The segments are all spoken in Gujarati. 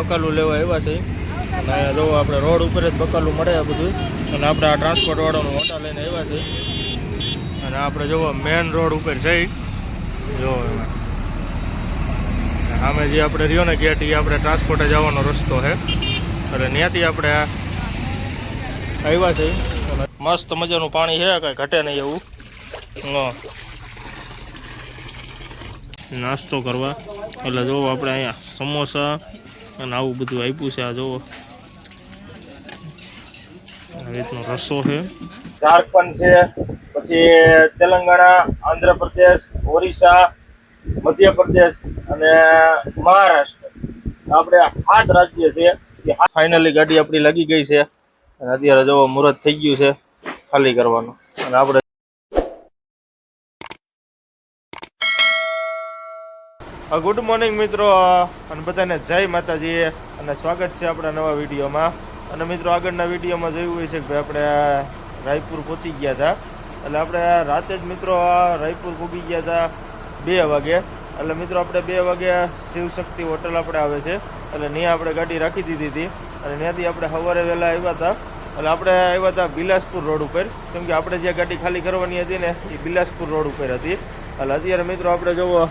બકાલું લેવા આવ્યા છે. અને જો આપણે રોડ ઉપર જ બકાલું મળે આ બધું. અને આપણે આ ટ્રાન્સપોર્ટવાળાનો હોટા લઈને આવ્યા છે. અને આપણે જુઓ મેન રોડ ઉપર જઈ. જો. સામે જે આપણે રહ્યો ને ગેટ એ આપણે ટ્રાન્સપોર્ટે જવાનો રસ્તો છે. એટલે ત્યાંથી આપણે આવ્યા છે. મસ્ત મજાનું પાણી છે, કાંઈ ઘટે નહીં એવું. નાસ્તો કરવા. એટલે જોવો આપણે અહીંયા સમોસા અને આવું બધું આપ્યું છે, આ જોવો રીતનો રસો છે. ઝારખંડ છે, પછી તેલંગાણા, આંધ્રપ્રદેશ, ઓરિસ્સા, મધ્યપ્રદેશ અને મહારાષ્ટ્ર. આપણે સાત રાજ્ય છે ફાઇનલી ગાડી આપણી લાગી ગઈ છે. અને અત્યારે જોવો મુહૂર્ત થઈ ગયું છે ખાલી કરવાનું. અને આપણે ગુડ મોર્નિંગ મિત્રો. અને બધાને જય માતાજી. અને સ્વાગત છે આપણા નવા વિડીયોમાં. અને મિત્રો આગળના વિડીયોમાં જોયું હોય છે કે ભાઈ આપણે રાયપુર પહોંચી ગયા હતા. એટલે આપણે રાતે જ મિત્રો રાયપુર પૂગી ગયા હતા બે વાગે. એટલે મિત્રો આપણે બે વાગે શિવશક્તિ હોટલ આપણે આવે છે. એટલે ત્યાં આપણે ગાડી રાખી દીધી હતી. અને ત્યાંથી આપણે સવારે વહેલા આવ્યા હતા. એટલે આપણે આવ્યા હતા બિલાસપુર રોડ ઉપર. કેમ કે આપણે જે ગાડી ખાલી કરવાની હતી ને, એ બિલાસપુર રોડ ઉપર હતી. એટલે અત્યારે મિત્રો આપણે જોવો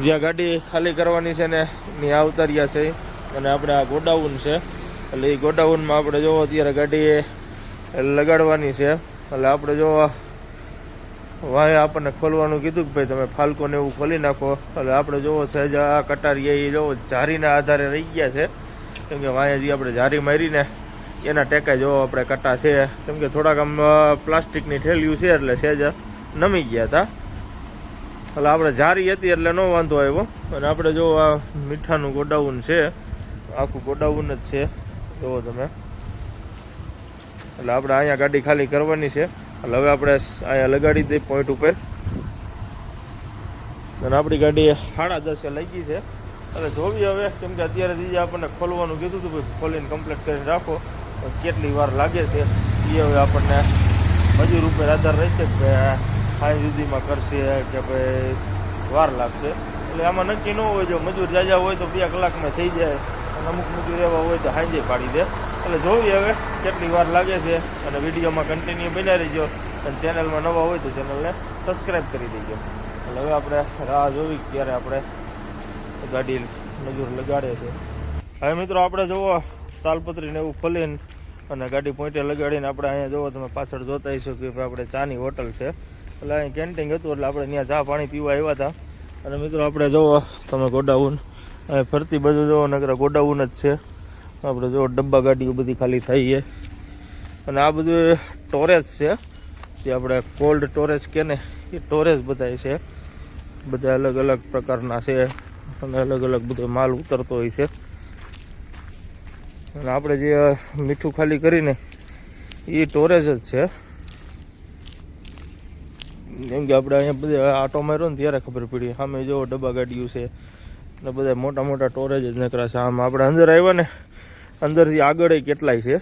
જ્યાં ગાડી ખાલી કરવાની છે ને ની ઉતાર્યા છે. અને આપણે આ ગોડાઉન છે. એટલે એ ગોડાઉનમાં આપણે જોવો અત્યારે ગાડી લગાડવાની છે. એટલે આપણે જોવો વાંહે આપણને ખોલવાનું કીધું કે ભાઈ તમે ફાલ્કોને એવું ખોલી નાખો. એટલે આપણે જોવો સહેજ આ કટારીએ એ જોવો જારીના આધારે રહી ગયા છે. કેમ કે જે આપણે જારી મારીને એના ટેકા જોવો આપણે કટા છે. કેમ કે થોડાક આમ પ્લાસ્ટિકની ઠેલિયું છે એટલે સહેજ નમી ગયા હતા. એટલે આપણે જારી હતી એટલે ન વાંધો આવ્યો. અને આપણે જો આ મીઠાનું ગોડાઉન છે, આખું ગોડાઉન જ છે. જુઓ તમે. એટલે આપણે અહીંયા ગાડી ખાલી કરવાની છે. એટલે હવે આપણે અહીંયા લગાડી દઈએ પોઈન્ટ ઉપર. અને આપણી ગાડી સાડા દસે લાગી છે. એટલે જોવી હવે, કેમ કે અત્યારે દીદી આપણને ખોલવાનું કીધું હતું ભાઈ ખોલીને કમ્પ્લીટ કરીને રાખો. કેટલી વાર લાગે છે, એ હવે આપણને મજૂર ઉપર આધાર રહેશે કે સાંજ સુધીમાં કરશે કે ભાઈ વાર લાગશે. એટલે આમાં નક્કી ન હોય, જો મજૂર જાજા હોય તો બે કલાકમાં થઈ જાય અને અમુક મજૂર એવા હોય તો સાંજે પાડી દે. એટલે જોઈએ હવે કેટલી વાર લાગે છે અને વિડીયોમાં કન્ટિન્યુ બન્યા રહીજો. અને ચેનલમાં નવા હોય તો ચેનલને સબસ્ક્રાઈબ કરી દેજો. એટલે હવે આપણે રાહ જોવી ત્યારે આપણે ગાડી મજૂર લગાડે છે. હવે મિત્રો આપણે જુઓ, તાલપત્રીને એવું ખોલીને અને ગાડી પોઈન્ટે લગાડીને આપણે અહીંયા જુઓ, તમે પાછળ જોતા હશો કે આપણે ચાની હોટલ છે. એટલે અહીં કેન્ટીન હતું એટલે આપણે ત્યાં ચા પાણી પીવા આવ્યા હતા. અને મિત્રો આપણે જુઓ તમે ગોડાઉન. અહીં ફરતી બાજુ જુઓ નકરા ગોડાઉન જ છે. આપણે જોવો, ડબ્બા ગાડીઓ બધી ખાલી થઈ છે. અને આ બધું ટોરેજ છે. જે આપણે કોલ્ડ ટોરેજ કે ને, એ ટોરેજ બધાય છે. બધા અલગ અલગ પ્રકારના છે. અને અલગ અલગ બધો માલ ઉતરતો હોય છે. અને આપણે જે મીઠું ખાલી કરીને, એ ટોરેજ જ છે. કેમ કે આપણે અહીંયા બધા આટો માર્યો ને ત્યારે ખબર પડી. સામે જો ડબ્બા ગાડીઓ છે. ને બધા મોટા મોટા ટોરેજ જ નકરા છે. આમ આપણે અંદર આવ્યા ને, અંદરથી આગળ કેટલાય છે.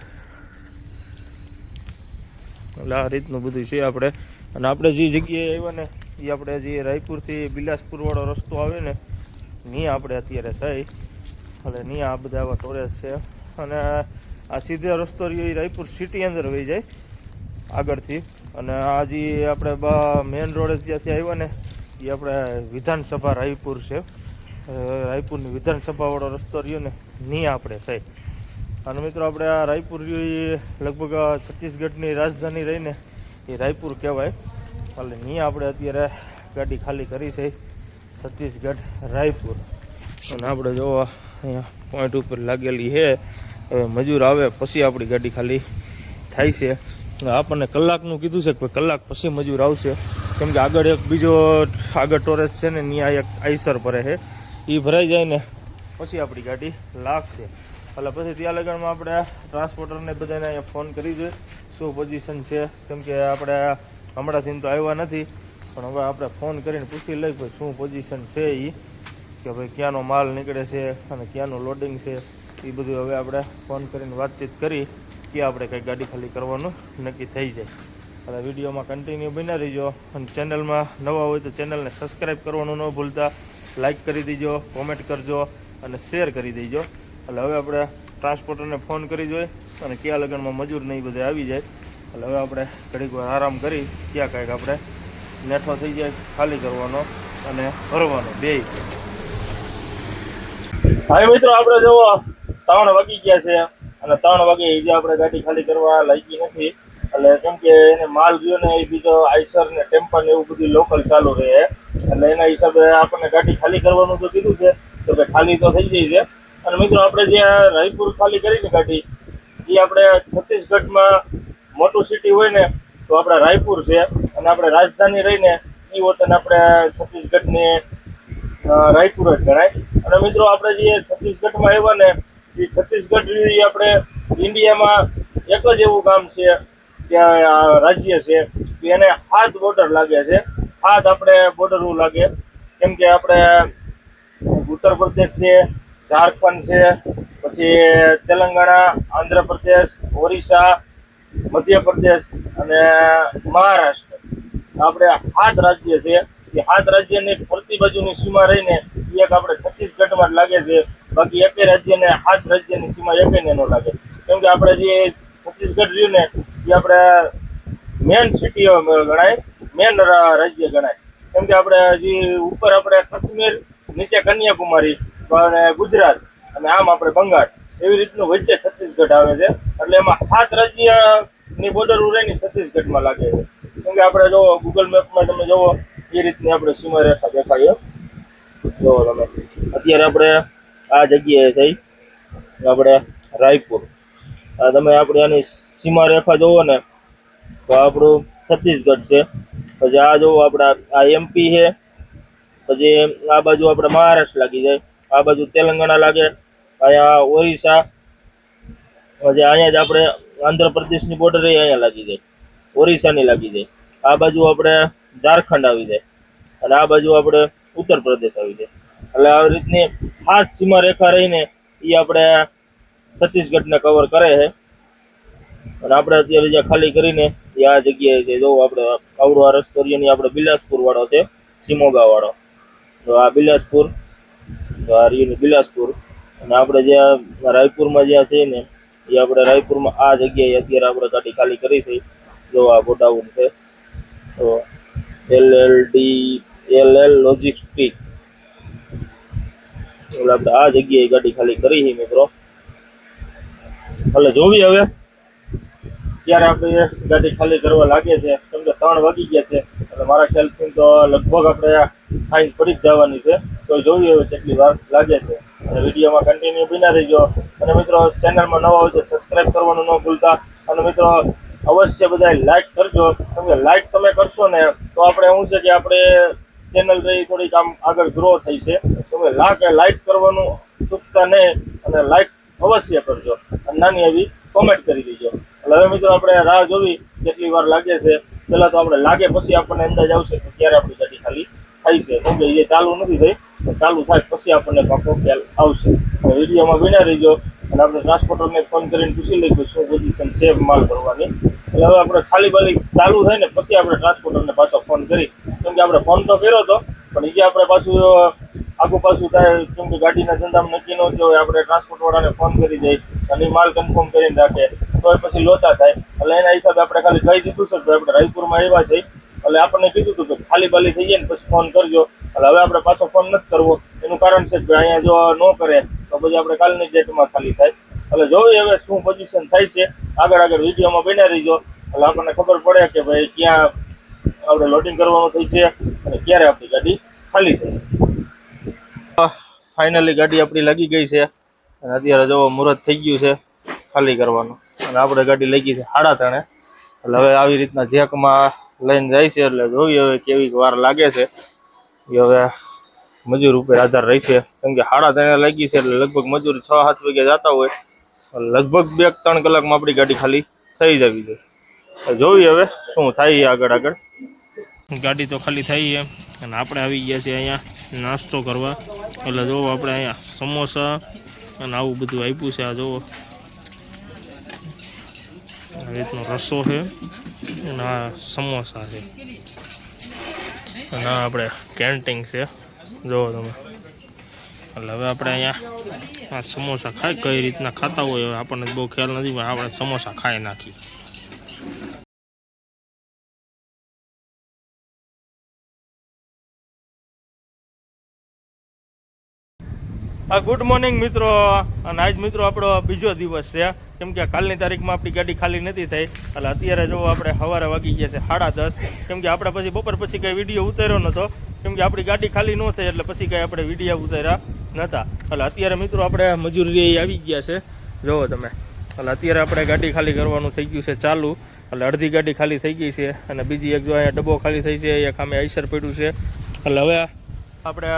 એટલે આ રીતનું બધું છે આપણે. અને આપણે જે જગ્યાએ આવ્યા ને, એ આપણે જે રાયપુરથી બિલાસપુરવાળો રસ્તો આવે ને ત્યાં આપણે અત્યારે થઈ એટલે ત્યાં આ બધા આવા ટોરેજ છે. અને આ સીધો રસ્તો રહ્યો એ રાયપુર સિટી અંદર વહી જાય, આગળથી. અને આજે આપણે મેઇન રોડે ત્યાંથી આવ્યા ને, એ આપણે વિધાનસભા રાયપુર છે. રાયપુરની વિધાનસભાવાળો રસ્તો રહ્યો ને ત્યાં આપણે સાહેબ. અને મિત્રો આપણે આ રાયપુર એ લગભગ છત્તીસગઢની રાજધાની રહીને, એ રાયપુર કહેવાય. એટલે નહીં આપણે અત્યારે ગાડી ખાલી કરી છે, છત્તીસગઢ રાયપુર. અને આપણે જો અહીંયા પોઈન્ટ ઉપર લાગેલી છે, હવે મજૂર આવે, પછી આપણી ગાડી ખાલી થાય છે. આપણને કલાકનું કીધું છે કે કલાક પછી મજૂર આવશે. કેમ કે આગળ એક બીજો આગળ ટોરેસ છે ને ત્યાં એક આઈસર ભરે છે. એ ભરાઈ જાય ને પછી આપણી ગાડી લાગશે. એટલે પછી ત્યાં લગનમાં આપણે ટ્રાન્સપોર્ટરને બધાને અહીંયા ફોન કરી જોઈએ શું પોઝિશન છે? કેમ કે આપણે હમણાંથી તો આવ્યા નથી. પણ હવે આપણે ફોન કરીને પૂછી લઈ ભાઈ શું પોઝિશન છે એ કે ભાઈ ક્યાંનો માલ નીકળે છે અને ક્યાંનું લોડિંગ છે? એ બધું હવે આપણે ફોન કરીને વાતચીત કરી. કે આપણે કંઈક ગાડી ખાલી કરવાનું નક્કી થઈ જાય. એટલે વિડીયોમાં કન્ટિન્યુ બન્યા રહીજો અને ચેનલમાં નવા હોય તો ચેનલને સબસ્ક્રાઈબ કરવાનું ન ભૂલતા. લાઈક કરી દેજો કોમેન્ટ કરજો અને શેર કરી દેજો. એટલે હવે આપણે ટ્રાન્સપોર્ટરને ફોન કરી જોઈએ અને કયા લગ્નમાં મજૂર નહીં બધે આવી જાય. એટલે હવે આપણે ઘડીક આરામ કરી, ત્યાં કાંઈક આપણે નેઠો થઈ જાય, ખાલી કરવાનો અને ભરવાનો બે. હા મિત્રો, આપણે જુઓ, ત્રણ વાગી ગયા છે. અને ત્રણ વાગે જે આપણે ગાડી ખાલી કરવા લાગી નથી, એટલે કેમ કે એને માલ ગયો ને એ બીજો આઈસર ને ટેમ્પર ને એવું બધું લોકલ ચાલુ રહે. એટલે એના હિસાબે આપણને ગાડી ખાલી કરવાનું તો કીધું છે, તો કે ખાલી તો થઈ જાય છે. અને મિત્રો, આપણે જે રાયપુર ખાલી કરીને ગાડી, એ આપણે છત્તીસગઢમાં મોટું સિટી હોય ને, તો આપણે રાયપુર છે. અને આપણે રાજધાની રહીને એ વતન આપણે છત્તીસગઢની રાયપુર જ ગણાય. અને મિત્રો, આપણે જે છત્તીસગઢમાં આવ્યા ને એ છત્તીસગઢ એ આપણે ઇન્ડિયામાં એક જ એવું ગામ છે, ત્યાં રાજ્ય છે એને હાથ બોર્ડર લાગે છે. હાથ આપણે બોર્ડર લાગે. કેમ કે આપણે ઉત્તર પ્રદેશ છે, ઝારખંડ છે, પછી તેલંગાણા આંધ્રપ્રદેશ ઓરિસ્સા મધ્યપ્રદેશ અને મહારાષ્ટ્ર. આપણે હાથ રાજ્ય છે. એ હાથ રાજ્યની ફરતી બાજુની સીમા રહીને એક આપણે છત્તીસગઢમાં જ લાગે છે. બાકી એકે રાજ્યને સાત રાજ્યની સીમા એકે ન લાગે. કેમ કે આપણે જે છત્તીસગઢ રહ્યું ને એ આપણે મેન સિટી ગણાય, મેન રાજ્ય ગણાય. કેમ કે આપણે જે ઉપર આપણે કાશ્મીર, નીચે કન્યાકુમારી અને ગુજરાત અને આમ આપણે બંગાળ એવી રીતનું વચ્ચે છત્તીસગઢ આવે છે. એટલે એમાં સાત રાજ્યની બોર્ડર રહીને છત્તીસગઢમાં લાગે છે. કેમ કે આપણે જો ગૂગલ મેપમાં તમે જોવો એ રીતની આપણે સીમા રેખા દેખાય જોવો તમે અત્યારે આપણે આ જગ્યાએ થઈ આપણે રાયપુર. આ તમે આપણે આની સીમા રેખા જોવો ને, તો આપણું છત્તીસગઢ છે. પછી આ જોવો આપણે આ એમપી છે. પછી આ બાજુ આપણે મહારાષ્ટ્ર લાગી જાય. આ બાજુ તેલંગાણા લાગે. અહીંયા ઓરિસ્સા. પછી અહીંયા જ આપણે આંધ્રપ્રદેશની બોર્ડર અહીંયા લાગી જાય. ઓરિસ્સાની લાગી જાય. આ બાજુ આપણે ઝારખંડ આવી જાય. અને આ બાજુ આપણે ઉત્તર પ્રદેશ આવી જાય. એટલે આવી રીતની ખાસ સીમા રેખા રહીને એ આપણે છત્તીસગઢને કવર કરે છે. અને આપણે અત્યારે જે ખાલી કરીને એ આ જગ્યાએ છે, જો આપણે આવડો આ રસ્તો આપણે બિલાસપુર વાળો છે સિમોગા વાળો તો આ બિલાસપુર, તો આ રહ્યું બિલાસપુર. અને આપણે જે રાયપુરમાં જ્યાં છે ને એ આપણે રાયપુરમાં આ જગ્યાએ અત્યારે આપણે ગાડી ખાલી કરી છે. જો આ ગોડાઉન છે. તો એલ એલ ડી એટલે આપણે આ જગ્યાએ ગાડી ખાલી કરી છે મિત્રો. એટલે જોવી હવે ત્યારે આપણે ગાડી ખાલી કરવા લાગે છે. કે ત્રણ વાગી ગયા છે. એટલે મારા ખ્યાલથી તો લગભગ આપણે ફાઇન પડી જ જવાની છે. તો જોવી હવે કેટલી વાર લાગે છે. અને વિડીયોમાં કન્ટિન્યુ બિના રહીજો. અને મિત્રો, ચેનલમાં નવા હોય તો સબસ્ક્રાઇબ કરવાનું ન ભૂલતા. અને મિત્રો અવશ્ય બધા લાઈક કરજો. કેમ કે લાઈક તમે કરશો ને, તો આપણે શું છે કે આપણે ચેનલ રહી થોડીક આમ આગળ ગ્રો થઈ છે. તમે લાગે લાઈક કરવાનું ચૂકતા નહીં અને લાઈક અવશ્ય કરજો. અને નાની એવી કોમેન્ટ કરી દેજો. એટલે હવે મિત્રો આપણે રાહ જોવી, કેટલી વાર લાગે છે. પહેલાં તો આપણે લાગે પછી આપણને અંદાજ આવશે કે ક્યારે આપણી ગાડી ખાલી થાય છે. કેમ એ ચાલુ નથી થઈ, ચાલુ થાય પછી આપણને પાકો ખ્યાલ આવશે. વિડીયોમાં વિના રહીજો. અને આપણે ટ્રાન્સપોર્ટરને ફોન કરીને પૂછી લઈ કે શું પોઝિશન છે માલ ભરવાની. એટલે હવે આપણે ખાલી બાલી ચાલુ થાય ને પછી આપણે ટ્રાન્સપોર્ટરને પાછો ફોન કરી. કેમ કે આપણે ફોન તો કર્યો હતો પણ એ જે આપણે પાછું આગુ પાછું થાય કેમ કે ગાડીના ધંધામાં નક્કી ન હોય, આપણે ટ્રાન્સપોર્ટવાળાને ફોન કરી દઈએ અને માલ કન્ફર્મ કરીને રાખે. તો પછી લોચા થાય. એટલે એના હિસાબે આપણે ખાલી કહી દીધું છે કે આપણે રાયપુરમાં આવ્યા છે એટલે આપણને કીધું હતું કે ખાલી બાલી થઈ જાય ને પછી ફોન કરજો. એટલે હવે આપણે પાછો ફોન નથી કરવો. એનું કારણ છે કે અહીંયા જો ન કરે, તો પછી આપણે કાલની ડેટમાં ખાલી થાય. એટલે જોઈએ હવે શું પોઝિશન થાય છે. આગળ આગળ વિડીયોમાં બન્યા રહીજો. એટલે આપણને ખબર પડે કે ભાઈ ક્યાં આપણે લોડિંગ કરવાનું થઈ છે અને ક્યારે આપણી ગાડી ખાલી થઈ ફાઇનલી ગાડી આપણી લાગી ગઈ છે. અને અત્યારે જો મુહૂર્ત થઈ ગયું છે ખાલી કરવાનું. અને આપણે ગાડી લઈ ગઈ છે સાડા ત્રણે એટલે હવે આવી રીતના જેકમાં લઈને જાય છે. એટલે જોઈએ હવે કેવી વાર લાગે છે. હવે મજૂર ઉપર આધાર રહેશે કેમ કે સાડા ત્રણે લાગી છે એટલે લગભગ મજૂર છ, સાત વાગે જતા હોય. લગભગ બે ત્રણ કલાકમાં આપણી ગાડી ખાલી થઈ જવી છે જોઈએ હવે શું થાય આગળ આગળ. ગાડી તો ખાલી થઈ છે. અને આપણે આવી ગયા છીએ અહીંયા નાસ્તો કરવા. એટલે જોવો આપણે અહીંયા સમોસા અને આવું બધું આપ્યું છે. આ જુઓ આ રીતનો રસો છે અને સમોસા છે. અને આપણે કેન્ટીન છે. જોવો તમે. એટલે હવે આપણે અહીંયા આ સમોસા ખાઈ કઈ રીતના ખાતા હોય આપણને બહુ ખ્યાલ નથી, પણ આપણે સમોસા ખાઈ નાખી હા ગુડ મોર્નિંગ મિત્રો, અને આજ મિત્રો આપણો બીજો દિવસ છે. કેમ કે કાલની તારીખમાં આપણી ગાડી ખાલી નથી થઈ, એટલે અત્યારે જો આપણે સવારે વાગી ગયા છે સાડા દસ. કેમ કે આપણે પછી બપોર પછી કંઈ વીડિયો ઉતાર્યો નહોતો કેમ કે આપણી ગાડી ખાલી ન થઈ એટલે પછી કાંઈ આપણે વિડીયા ઉતાર્યા નહોતા એટલે અત્યારે મિત્રો આપણે મજૂરી આવી ગયા છે. જુઓ તમે. એટલે અત્યારે આપણે ગાડી ખાલી કરવાનું થઈ ગયું છે ચાલુ. એટલે અડધી ગાડી ખાલી થઈ ગઈ છે અને બીજી એક જો અહીંયા ડબ્બો ખાલી થઈ છે, એક આમે આઈસર પડ્યું છે. એટલે હવે આપણે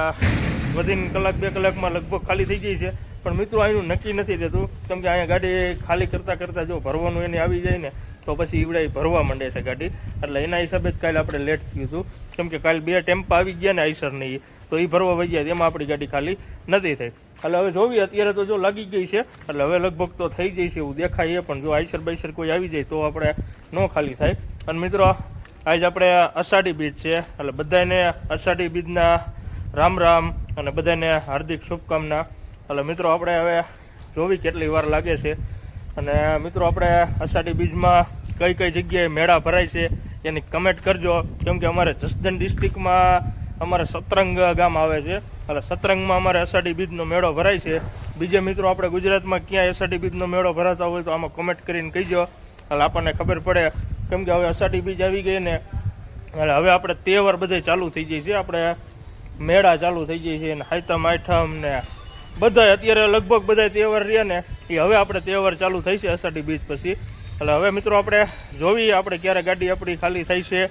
વધીને કલાક બે કલાકમાં લગભગ ખાલી થઈ ગઈ છે. પણ મિત્રો અહીંનું નક્કી નથી રહેતું. કેમ કે અહીંયા ગાડી ખાલી કરતાં કરતાં જો ભરવાનું એને આવી જાય ને, તો પછી ઈવડાઈ ભરવા માંડે છે ગાડી. એટલે એના હિસાબે જ કાલે આપણે લેટ થયું હતું. કેમ કે કાલે બે ટેમ્પા આવી ગયા ને આઈસરની તો એ ભરવા વહી ગયા, એમાં આપણી ગાડી ખાલી નથી થઈ. એટલે હવે જોવી, અત્યારે તો જો લાગી ગઈ છે, એટલે હવે લગભગ તો થઈ જાય છે એવું દેખાય પણ જો આઈસર બાઈસર કોઈ આવી જાય તો આપણે ન ખાલી થાય. અને મિત્રો, આજ આપણે અષાઢી બીજ છે, એટલે બધાને અષાઢી બીજના રામ રામ અને બધાને હાર્દિક શુભકામના. એટલે મિત્રો, આપણે હવે જોવી કેટલી વાર લાગે છે. અને મિત્રો, આપણે અષાઢી બીજમાં કઈ કઈ જગ્યાએ મેળા ભરાય છે એની કમેન્ટ કરજો. કેમ કે અમારે જસદન ડિસ્ટ્રિક્ટમાં અમારે સતરંગ ગામ આવે છે. એટલે સતરંગમાં અમારે અષાઢી બીજનો મેળો ભરાય છે. બીજે મિત્રો આપણે ગુજરાતમાં ક્યાંય અષાઢી બીજનો મેળો ભરાતા હોય તો આમાં કમેન્ટ કરીને કહીજો. એટલે આપણને ખબર પડે. કેમ કે હવે અષાઢી બીજ આવી ગઈ ને, એટલે હવે આપણે તહેવાર બધે ચાલુ થઈ જાય છે. આપણે મેળા ચાલુ થઈ જાય છે અને હાઈતમ, આઠમ ને બધા અત્યારે લગભગ બધા તહેવાર રહ્યા ને. એ હવે આપણે તહેવાર ચાલુ થઈ છે અષાઢી બીજ પછી. એટલે હવે મિત્રો આપણે જોવી આપણે ક્યારે ગાડી આપણી ખાલી થઈ છે.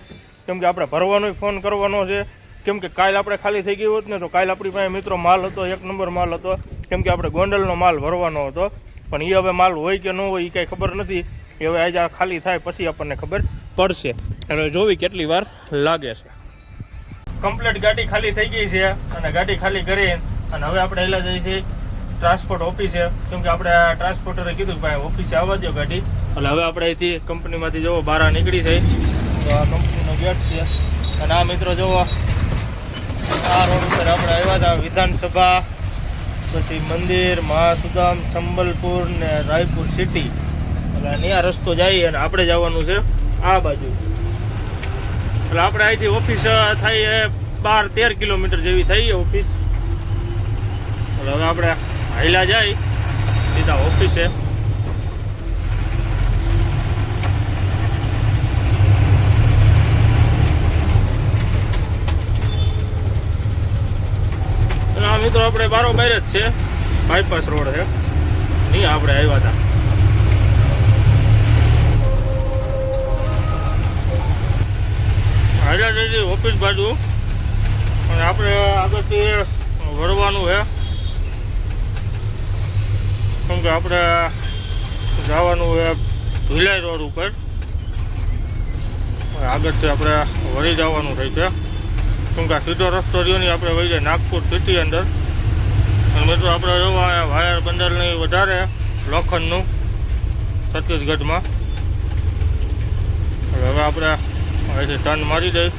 કેમ કે આપણે ભરવાનો ફોન કરવાનો છે. કેમ કે કાલ આપણે ખાલી થઈ ગયું હોત ને તો કાલ આપણી પાસે મિત્રો માલ હતો, એક નંબર માલ હતો. કેમ કે આપણે ગોંડલનો માલ ભરવાનો હતો. પણ એ હવે માલ હોય કે ન હોય એ કાંઈ ખબર નથી. એ હવે આજે ખાલી થાય પછી આપણને ખબર પડશે. અને જોવી કેટલી વાર લાગે છે. કમ્પ્લીટ ગાડી ખાલી થઈ ગઈ છે અને ગાડી ખાલી કરી અને હવે આપણે એલા જઈએ છીએ ટ્રાન્સપોર્ટ ઓફિસે, કેમ કે આપણે ટ્રાન્સપોર્ટરે કીધું કે ભાઈ ઓફિસે આવવા દો ગાડી. એટલે હવે આપણે અહીંથી કંપનીમાંથી જવો બહાર નીકળી છે. તો આ કંપનીનો ગેટ છે. અને આ મિત્રો જોવો આ રોડ ઉપર આપણે આવ્યા હતા વિધાનસભા, પછી મંદિર, મહાસુદામ, સંબલપુર ને રાયપુર સિટી. એટલે ત્યાં રસ્તો જાય અને આપણે જવાનું છે આ બાજુ. એટલે આપણે અહીંથી ઓફિસ થાય બાર તેર કિલોમીટર જેવી થઈ ઓફિસ. એટલે હવે આપણે હાઈલા જાય, સીધા ઓફિસે. મિત્રો આપણે બારો બારોબાર જ છે. બાયપાસ રોડ છે. નહીં આપણે આવ્યા હતા. હાજર ઓફિસ બાજુ. અને આપણે આગળથી વળવાનું છે. કેમ કે આપણે જવાનું એ ભીલાઈ રોડ ઉપર. આગળથી આપણે વળી જવાનું થઈ છે. કેમ કે સીધો રસ્તો રહ્યો નહીં આપણે વહી જાય નાગપુર સિટી અંદર. અને મિત્રો આપણે જોવા વાયર બંદરની વધારે લોખંડનું છત્તીસગઢમાં. હવે આપણે અહીંથી ટર્ન મારી દઈ.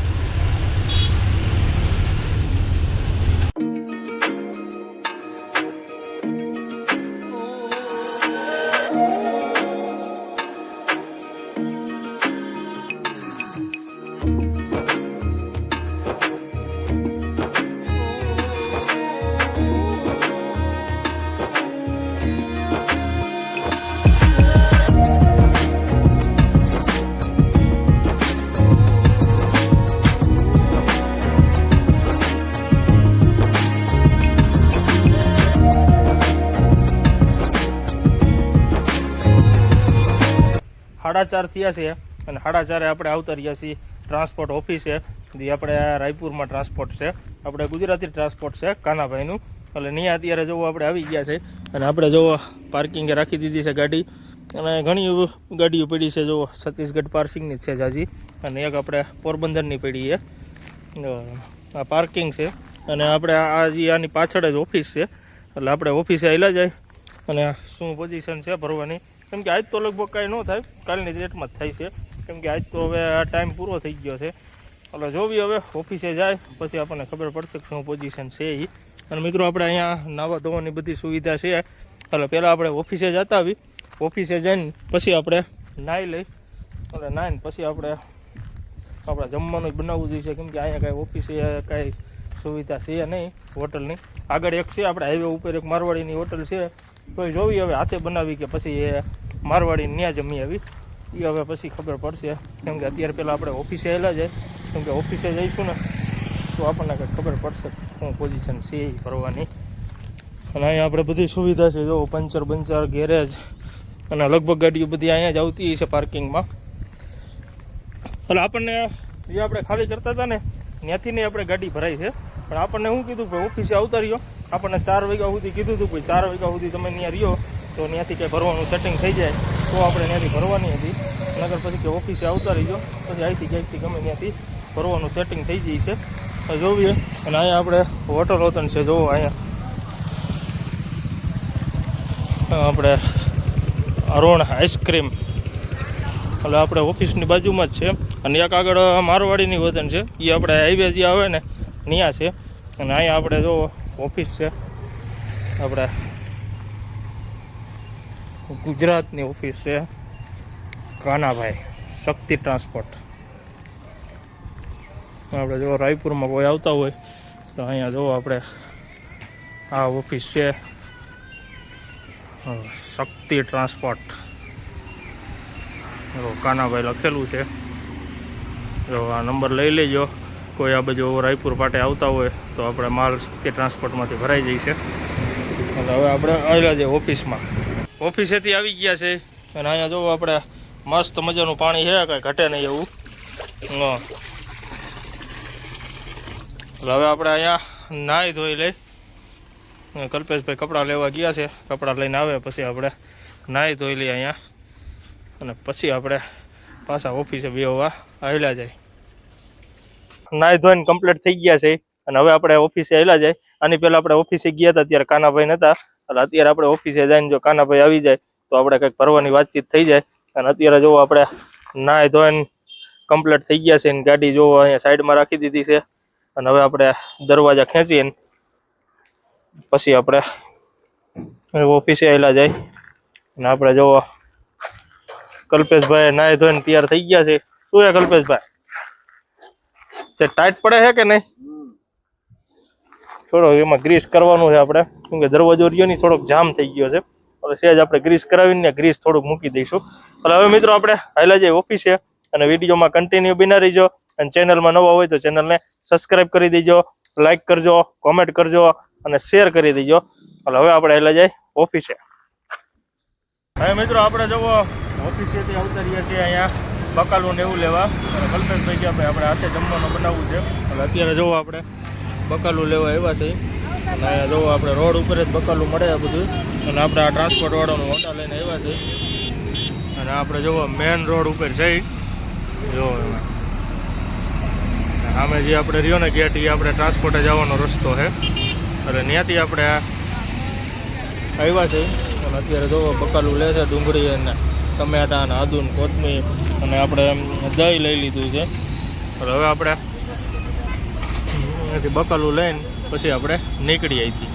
સાડા ચાર થયા છે અને સાડા ચારે આપણે આવતા રહ્યા છીએ ટ્રાન્સપોર્ટ ઓફિસે, જે આપણે રાયપુરમાં ટ્રાન્સપોર્ટ છે. આપણે ગુજરાતી ટ્રાન્સપોર્ટ છે, કાનાભાઈનું. એટલે ત્યાં અત્યારે જોવો આપણે આવી ગયા છે અને આપણે જોવો પાર્કિંગે રાખી દીધી છે ગાડી. અને ઘણી ગાડીઓ પડી છે જો છત્તીસગઢ પાર્સિંગની જ છે જાજી. અને એક આપણે પોરબંદરની પડી છે. આ પાર્કિંગ છે. અને આપણે આ જે આની પાછળ જ ઓફિસ છે. એટલે આપણે ઓફિસે આવેલા જાય. અને શું પોઝિશન છે ભરવાની? કેમ કે આજ તો લગભગ કાંઈ ન થાય. કાલની ડેટમાં જ થાય છે. કેમ કે આજ તો હવે આ ટાઈમ પૂરો થઈ ગયો છે. એટલે જોવી હવે ઓફિસે જાય, પછી આપણને ખબર પડશે કે શું પોઝિશન છે એ અને મિત્રો, આપણે અહીંયા નાવા ધોવાની બધી સુવિધા છે. એટલે પહેલાં આપણે ઓફિસે જતા આવી. ઓફિસે જઈને પછી આપણે નાહી લઈ. અને નાહીને પછી આપણે આપણે જમવાનું બનાવવું જોઈએ કેમ કે અહીંયા કાંઈ ઓફિસે કાંઈ સુવિધા છે નહીં હોટલની આગળ એક છે, આપણે હાઈવે ઉપર એક મારવાડીની હોટલ છે. તો જોવી હવે હાથે બનાવી કે પછી એ મારવાડી ત્યાં જમી આવી. એ હવે પછી ખબર પડશે. કેમ કે અત્યારે પહેલાં આપણે ઓફિસે આવેલા જાય કેમ કે ઓફિસે જઈશું ને, તો આપણને કંઈક ખબર પડશે શું પોઝિશન છે એ ભરવાની. અને અહીંયા આપણે બધી સુવિધા છે, જો પંચર બંચર ગેરેજ અને લગભગ ગાડીઓ બધી અહીંયા જ આવતી છે પાર્કિંગમાં એટલે આપણને જે આપણે ખાલી કરતા હતા ને, ત્યાંથી નહીં આપણે ગાડી ભરાઈ છે. પણ આપણને શું કીધું કે ઓફિસે આવતા રહ્યો. આપણને ચાર વાગ્યા સુધી કીધું હતું કે ચાર વાગ્યા સુધી તમે ત્યાં રહ્યો, તો ત્યાંથી કંઈ ભરવાનું સેટિંગ થઈ જાય, તો આપણે ત્યાંથી ભરવાની હતી. નગર પછી કે ઓફિસે આવતા રહીજો, પછી અહીંથી ક્યાંકથી ગમે ત્યાંથી ભરવાનું સેટિંગ થઈ જાય છે. તો જોઈએ અને અહીંયા આપણે હોટલ હોતન છે, જોવો અહીંયા. આપણે અરુણ આઈસ્ક્રીમ એટલે આપણે ઓફિસની બાજુમાં જ છે. અને એક આગળ મારવાડીની વતન છે. એ આપણે હાઈવે જે આવે ને, ત્યાં છે. અને અહીંયા આપણે જો ઓફિસ છે. આપણે ગુજરાતની ઓફિસ છે. કાનાભાઈ, શક્તિ ટ્રાન્સપોર્ટ. આપણે જો રાયપુરમાં કોઈ આવતા હોય, તો અહીંયા જો આપણે આ ઓફિસ છે. શક્તિ ટ્રાન્સપોર્ટ. કાનાભાઈ લખેલું છે. જો આ નંબર લઈ લેજો. કોઈ આ બાજુ રાયપુર પાટે આવતા હોય તો આપણે માલ કે ટ્રાન્સપોર્ટમાંથી ભરાઈ જઈ છે. એટલે હવે આપણે આવેલા છે ઓફિસમાં. ઓફિસેથી આવી ગયા છે અને અહીંયા જોવો આપણે મસ્ત મજાનું પાણી છે, કાંઈ ઘટે નહીં એવું. એટલે હવે આપણે અહીંયા નાહી ધોઈ લઈ. કલ્પેશભાઈ કપડાં લેવા ગયા છે. કપડાં લઈને આવે પછી આપણે નાહી ધોઈ લઈએ અહીંયા. અને પછી આપણે પાછા ઓફિસે બેહવા આવેલા જાય. નાહી ધોઈને કમ્પ્લીટ થઈ ગયા છે. અને હવે આપણે ઓફિસે આવેલા જાય આની પહેલાં આપણે ઓફિસે ગયા હતા ત્યારે કાનાભાઈ નતા. એટલે અત્યારે આપણે ઓફિસે જઈને જો કાનાભાઈ આવી જાય, તો આપણે કંઈક ભરવાની વાતચીત થઈ જાય. અને અત્યારે જો આપણે નાહી ધોઈને કમ્પ્લીટ થઈ ગયા છે અને ગાડી જો અહીંયા સાઈડમાં રાખી દીધી છે. અને હવે આપણે દરવાજા ખેંચીને પછી આપણે ઓફિસે આવેલા જાય. અને આપણે જો કલ્પેશભાઈ નાહી ધોઈને તૈયાર થઈ ગયા છે. શું એ કલ્પેશભાઈ? તે ટાઈટ પડે છે કે નહીં? થોડો એમાં ગ્રીસ કરવાનું છે આપણે. કેમ કે દરવાજો રહ્યો નહીં, થોડોક જામ થઈ ગયો છે. હવે સહેજ આપણે ગ્રીસ કરાવીને ગ્રીસ થોડુંક મૂકી દઈશું. એટલે હવે મિત્રો આપણે હાલા જઈએ ઓફિસે અને વિડીયોમાં કન્ટિન્યુ બિના રહીજો. અને ચેનલમાં નવા હોય તો ચેનલને સબસ્ક્રાઇબ કરી દેજો લાઇક કરજો કોમેન્ટ કરજો અને શેર કરી દેજો. એટલે હવે આપણે હાલા જઈએ ઓફિસે હવે મિત્રો આપણે જવો ઓફિસેથી આવતા રહ્યા છીએ અહીંયા. બકાલું ને એવું લેવા. અને કલ્પેશભાઈ ગયા ભાઈ આપણે હાથે જમવાનું બનાવવું છે. એટલે અત્યારે જોવો આપણે, બકાલું લેવા આવ્યા છે. અને અહીંયા જોવો આપણે, રોડ ઉપર જ બકાલું મળે છે બધું. અને આપણે આ ટ્રાન્સપોર્ટ વાળાનું હોટા લઈને આવ્યા છે. અને આપણે જોવો મેન રોડ ઉપર જઈ. જોવો એમાં. સામે જે આપણે રહ્યો ને ગેટ, એ આપણે ટ્રાન્સપોર્ટે જવાનો રસ્તો છે. એટલે ત્યાંથી આપણે આવ્યા છે. અને અત્યારે જોવો, બકાલું લે છે ડુંગળી અને ટમેટા અને આદુ ને કોથમીર. અને આપણે દહીં લઈ લીધું છે. હવે આપણે બકલું બકાલું લઈને પછી આપણે નીકળી અહીંથી